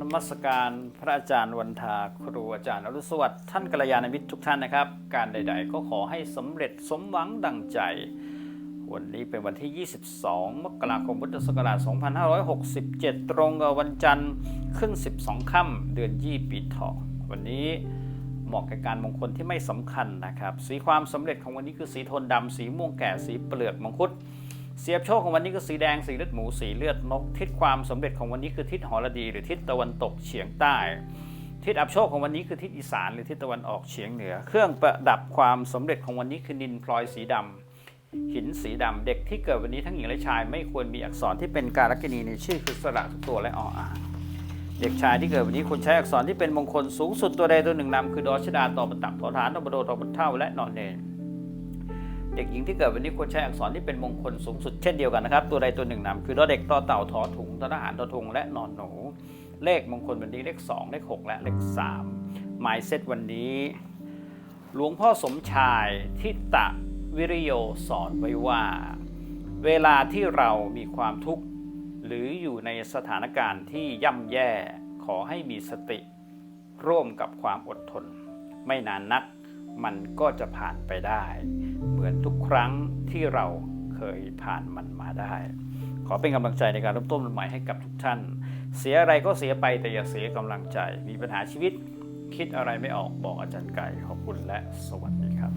นมัสการพระอาจารย์วันทาครูอาจารย์อรุสวัสดิ์ท่านกัลยาณมิตรทุกท่านนะครับ การใด ๆ ก็ขอให้สำเร็จสมหวังดังใจ วันนี้เป็นวันที่ 22 มกราคมพุทธศักราช 2567 ตรงกับวันจันทร์ขึ้น 12 ค่ำเดือนยี่ปีเถาะวันนี้เหมาะกับการมงคลที่ไม่สำคัญนะครับ สีความสำเร็จของวันนี้คือสีโทนดำสีม่วงแก่สีเปลือกมังคุด เสียบโชคของวันนี้คือสีแดงสีเลือดหมูสีเลือดนก ทิศความสำเร็จของวันนี้คือทิศหรดี หรือทิศตะวันตกเฉียงใต้ ทิศอับโชคของวันนี้คือทิศอีสานหรือทิศตะวันออกเฉียงเหนือ เครื่องประดับความสำเร็จของวันนี้คือนินพลอยสีดำหินสีดำเด็กที่เกิดวันนี้ทั้งหญิงและชาย ไม่ควรมีอักษรที่เป็นการลักณีในชื่อคือสระทุกตัวและออ่างเด็กชายที่เกิดวันนี้ควรใช้อักษรที่เป็นมงคลสูงสุดตัวใดตัวหนึ่งนำคือดอชดาตอประตักทอฐานตบโดตอบเท่าและนอนเนน เด็กหญิงที่เกิดวันนี้ควรใช้อักษรที่เป็นมงคลสูงสุดเช่นเดียวกันนะครับ ตัวใดตัวหนึ่งนำคือดอเด็กต่อเต่าทอถุงทอทหารทอทงและนอนหนู เลขมงคลวันนี้เลข 2 เลข 6 และเลข3หมายเซตวันนี้ หลวงพ่อสมชายทิตะวิริโยสอนไว้ว่า เวลาที่เรามีความทุกข์หรืออยู่ในสถานการณ์ที่ย่ำแย่ขอให้มีสติ ร่วมกับความอดทน ไม่นานนักมันก็จะผ่านไปได้ เหมือนทุกครั้งที่เราเคยผ่านมันมาได้ ขอเป็นกำลังใจในการเริ่มต้นใหม่ให้กับทุกท่าน เสียอะไรก็เสียไปแต่อย่าเสียกำลังใจ มีปัญหาชีวิตคิดอะไรไม่ออกบอกอาจารย์ไก่ขอบคุณและสวัสดีครับ